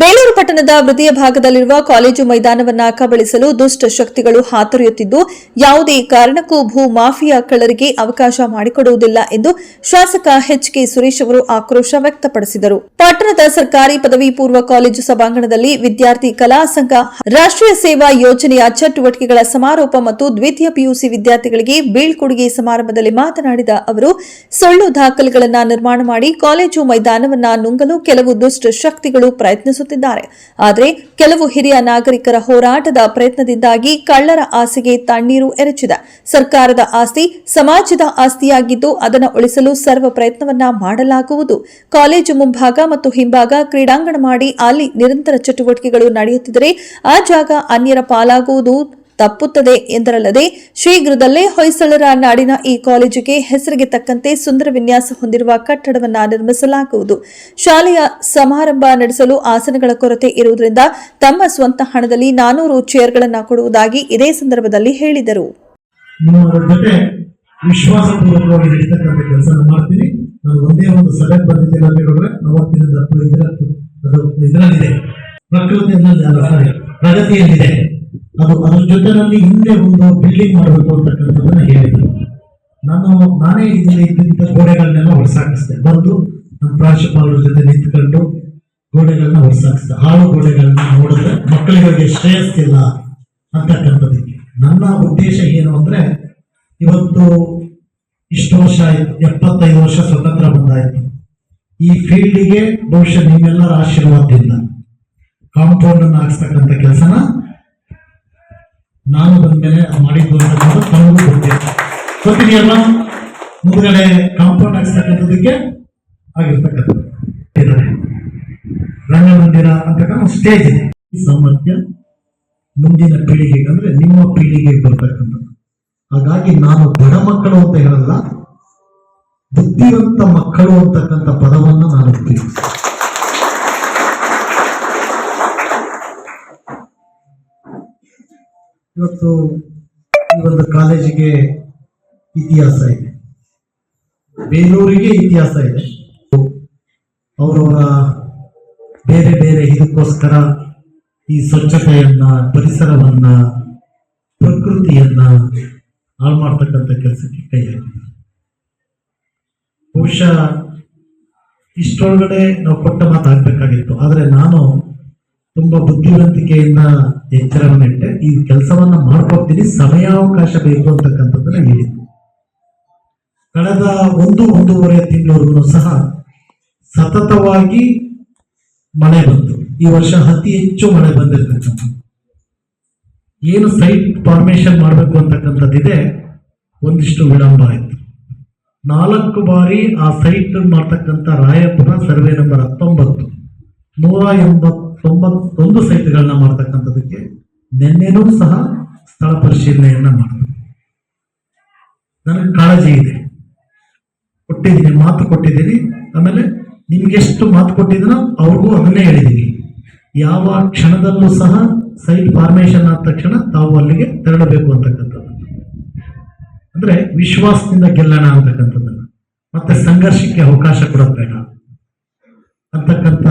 ಬೇಲೂರು ಪಟ್ಟಣದ ಹೃದಯ ಭಾಗದಲ್ಲಿರುವ ಕಾಲೇಜು ಮೈದಾನವನ್ನ ಕಬಳಿಸಲು ದುಷ್ಟ ಶಕ್ತಿಗಳು ಹಾತೊರೆಯುತ್ತಿದ್ದು, ಯಾವುದೇ ಕಾರಣಕ್ಕೂ ಭೂ ಮಾಫಿಯಾ ಕಳ್ಳರಿಗೆ ಅವಕಾಶ ಮಾಡಿಕೊಡುವುದಿಲ್ಲ ಎಂದು ಶಾಸಕ ಎಚ್ ಕೆ ಸುರೇಶ್ ಅವರು ಆಕ್ರೋಶ ವ್ಯಕ್ತಪಡಿಸಿದರು. ಪಟ್ಟಣದ ಸರ್ಕಾರಿ ಪದವಿ ಪೂರ್ವ ಕಾಲೇಜು ಸಭಾಂಗಣದಲ್ಲಿ ವಿದ್ಯಾರ್ಥಿ ಕಲಾ ಸಂಘ, ರಾಷ್ಟ್ರೀಯ ಸೇವಾ ಯೋಜನೆಯ ಚಟುವಟಿಕೆಗಳ ಸಮಾರೋಪ ಮತ್ತು ದ್ವಿತೀಯ ಪಿಯುಸಿ ವಿದ್ಯಾರ್ಥಿಗಳಿಗೆ ಬೀಳ್ಕೊಡುಗೆ ಸಮಾರಂಭದಲ್ಲಿ ಮಾತನಾಡಿದ ಅವರು, ಸುಳ್ಳು ದಾಖಲೆಗಳನ್ನು ನಿರ್ಮಾಣ ಮಾಡಿ ಕಾಲೇಜು ಮೈದಾನವನ್ನ ನುಂಗಲು ಕೆಲವು ದುಷ್ಟ ಶಕ್ತಿಗಳು ಪ್ರಯತ್ನಿಸುತ್ತಿದ್ದಾರೆ ಆದರೆ ಕೆಲವು ಹಿರಿಯ ನಾಗರಿಕರ ಹೋರಾಟದ ಪ್ರಯತ್ನದಿಂದಾಗಿ ಕಳ್ಳರ ಆಸೆಗೆ ತಣ್ಣೀರು ಎರಚಿದೆ. ಸರ್ಕಾರದ ಆಸ್ತಿ ಸಮಾಜದ ಆಸ್ತಿಯಾಗಿದ್ದು ಅದನ್ನು ಉಳಿಸಲು ಸರ್ವ ಪ್ರಯತ್ನವನ್ನ ಮಾಡಲಾಗುವುದು. ಕಾಲೇಜು ಮುಂಭಾಗ ಮತ್ತು ಹಿಂಭಾಗ ಕ್ರೀಡಾಂಗಣ ಮಾಡಿ ಅಲ್ಲಿ ನಿರಂತರ ಚಟುವಟಿಕೆಗಳು ನಡೆಯುತ್ತಿದ್ದರೆ ಆ ಜಾಗ ಅನ್ಯರ ಪಾಲಾಗುವುದು ತಪ್ಪುತ್ತದೆ ಎಂದರಲ್ಲದೆ ಶೀಘ್ರದಲ್ಲೇ ಹೊಯ್ಸಳರ ನಾಡಿನ ಈ ಕಾಲೇಜಿಗೆ ಹೆಸರಿಗೆ ತಕ್ಕಂತೆ ಸುಂದರ ವಿನ್ಯಾಸ ಹೊಂದಿರುವ ಕಟ್ಟಡವನ್ನು ನಿರ್ಮಿಸಲಾಗುವುದು. ಶಾಲೆಯ ಸಮಾರಂಭ ನಡೆಸಲು ಆಸನಗಳ ಕೊರತೆ ಇರುವುದರಿಂದ ತಮ್ಮ ಸ್ವಂತ ಹಣದಲ್ಲಿ ನಾನೂರು ಚೇರ್ಗಳನ್ನು ಕೊಡುವುದಾಗಿ ಇದೇ ಸಂದರ್ಭದಲ್ಲಿ ಹೇಳಿದರು. ವಿಶ್ವಾಸಪೂರ್ವಕವಾಗಿ ನಡೀತಕ್ಕಂಥ ಕೆಲಸ ಮಾಡ್ತೀನಿ. ನಾನು ಒಂದೇ ಒಂದು ಸಭೆ ಬಂದಿದ್ದೇನೆ ಅಂತ ಹೇಳಿದ್ರೆ ಅವತ್ತಿನಿಂದ ಅದು ಇದರ ಅದು ಇದರಲ್ಲಿದೆ ಪ್ರಕೃತಿಯಲ್ಲಿ ಪ್ರಗತಿಯಲ್ಲಿದೆ. ಅದು ಅದ್ರ ಜೊತೆನಲ್ಲಿ ಹಿಂದೆ ಒಂದು ಬಿಲ್ಡಿಂಗ್ ಮಾಡಬೇಕು ಅಂತಕ್ಕಂಥದ್ದನ್ನ ಹೇಳಿದ್ರು. ನಾನು ನಾನೇ ಇದರಲ್ಲಿ ಇದ್ದಿದ್ದ ಗೋಡೆಗಳನ್ನೆಲ್ಲ ಹೊರಸಾಕಿಸ್ದೆ ಬಂದು ನಮ್ಮ ಪ್ರಾಂಶುಪಾಲರ ಜೊತೆ ನಿಂತ್ಕೊಂಡು ಗೋಡೆಗಳನ್ನ ಹೊರಸಾಕಿಸ್ದೆ ಹಾಳು ಗೋಡೆಗಳನ್ನ ನೋಡಿದ್ರೆ ಮಕ್ಕಳಿಗೆ ಶ್ರೇಯಸ್ಸಿಲ್ಲ ಅಂತಕ್ಕಂಥದ್ದಕ್ಕೆ ನನ್ನ ಉದ್ದೇಶ ಏನು ಅಂದ್ರೆ, ಇವತ್ತು ಇಷ್ಟು ವರ್ಷ ಆಯ್ತು, ಎಪ್ಪತ್ತೈದು ವರ್ಷ ಸ್ವತಂತ್ರ ಬಂದಾಯ್ತು. ಈ ಫೀಲ್ಡಿಗೆ ಬಹುಶಃ ನಿಮ್ಮೆಲ್ಲರ ಆಶೀರ್ವಾದದಿಂದ ಕಾಂಪೌಂಡ್ ಅನ್ನು ಹಾಕ್ಸ್ತಕ್ಕಂಥ ಕೆಲಸನ ನಾನು ಬಂದ್ಮೇಲೆ ಮಾಡಿದ್ದು ಅಂತಕ್ಕಂಥ ತಮಗೂ ಗೊತ್ತಿದೆ ಗೊತ್ತಿದೆಯಲ್ಲ ಮುಂದ್ಗಡೆ ಕಾಂಪೌಂಡ್ ಹಾಕ್ಸ್ತಕ್ಕಂಥದ್ದಕ್ಕೆ ಆಗಿರ್ತಕ್ಕಂಥದ್ದು. ರಂಗಮಂದಿರ ಅಂತಕ್ಕಂಥ ಸ್ಟೇಜ್ ಇದೆ. ಈ ಸಾಮರ್ಥ್ಯ ಮುಂದಿನ ಪೀಳಿಗೆಗೆ ಅಂದ್ರೆ ನಿಮ್ಮ ಪೀಳಿಗೆಗೆ ಬರ್ತಕ್ಕಂಥದ್ದು. ಹಾಗಾಗಿ ನಾನು ಬಡ ಮಕ್ಕಳು ಅಂತ ಹೇಳಲ್ಲ, ಬುದ್ಧಿವಂತ ಮಕ್ಕಳು ಅಂತಕ್ಕಂಥ ಪದವನ್ನು ನಾನು ಉಪಯೋಗಿಸ್ತೀನಿ ಇವತ್ತು ಈ ಒಂದು ಕಾಲೇಜಿಗೆ ಇತಿಹಾಸ ಇದೆ. ಬೇಲೂರಿಗೆ ಇತಿಹಾಸ ಇದೆ. ಅವರವರ ಬೇರೆ ಬೇರೆ ಇದಕ್ಕೋಸ್ಕರ ಈ ಸ್ವಚ್ಛತೆಯನ್ನ, ಪರಿಸರವನ್ನ, ಪ್ರಕೃತಿಯನ್ನ ಹಾಳು ಮಾಡ್ತಕ್ಕಂಥ ಕೆಲಸಕ್ಕೆ ಕೈ ಬಹುಶಃ ಇಷ್ಟೊಳಗಡೆ ನಾವು ಕೊಟ್ಟ ಮಾತಾಗಬೇಕಾಗಿತ್ತು ಆದರೆ ನಾನು ತುಂಬಾ ಬುದ್ಧಿವಂತಿಕೆಯನ್ನ ಎಚ್ಚರವನ್ನಿಟ್ಟೆ. ಈ ಕೆಲಸವನ್ನ ಮಾಡ್ಕೊಡ್ತೀನಿ, ಸಮಯಾವಕಾಶ ಬೇಕು ಅಂತಕ್ಕಂಥದ್ದನ್ನ ಹೇಳಿದ್ದು. ಕಳೆದ ಒಂದು, ಒಂದೂವರೆ ತಿಂಗಳವರೆಗೂ ಸಹ ಸತತವಾಗಿ ಮಳೆ ಬಂತು. ಈ ವರ್ಷ ಅತಿ ಹೆಚ್ಚು ಮಳೆ ಬಂದಿರತಕ್ಕಂಥ ಏನು ಸೈಟ್ ಫಾರ್ಮೇಶನ್ ಮಾಡಬೇಕು ಅಂತಕ್ಕಂಥದ್ದಿದೆ, ಒಂದಿಷ್ಟು ವಿಳಂಬ ಆಯಿತು. ನಾಲ್ಕು ಬಾರಿ ಆ ಸೈಟ್ ಮಾಡ್ತಕ್ಕಂಥ ರಾಯಪುರ ಸರ್ವೆ ನಂಬರ್ ಹತ್ತೊಂಬತ್ತು, ನೂರ ಎಂಬತ್ತೊಂಬತ್ತೊಂದು ಸೈಟ್ಗಳನ್ನ ಮಾಡ್ತಕ್ಕಂಥದಕ್ಕೆ ನಿನ್ನೆನೂ ಸಹ ಸ್ಥಳ ಪರಿಶೀಲನೆಯನ್ನ ಮಾಡಿದ್ರು ನನಗೆ ಕಾಳಜಿ ಇದೆ. ಕೊಟ್ಟಿದ್ದೀನಿ, ಮಾತು ಕೊಟ್ಟಿದ್ದೀನಿ. ಆಮೇಲೆ ನಿಮ್ಗೆ ಎಷ್ಟು ಮಾತು ಕೊಟ್ಟಿದ್ದೀನೋ ಅವ್ರಿಗೂ ಅದನ್ನೇ ಹೇಳಿದ್ದೀನಿ ಯಾವ ಕ್ಷಣದಲ್ಲೂ ಸಹ ಸೈಟ್ ಫಾರ್ಮೇಶನ್ ಆದ ತಕ್ಷಣ ತಾವು ಅಲ್ಲಿಗೆ ತೆರಳಬೇಕು ಅಂತಕ್ಕಂಥದ್ದು. ಅಂದ್ರೆ ವಿಶ್ವಾಸದಿಂದ ಗೆಲ್ಲೋಣ ಅಂತಕ್ಕಂಥದ್ದನ್ನ. ಮತ್ತೆ ಸಂಘರ್ಷಕ್ಕೆ ಅವಕಾಶ ಕೊಡಬೇಡ ಬೇಡ ಅಂತಕ್ಕಂಥ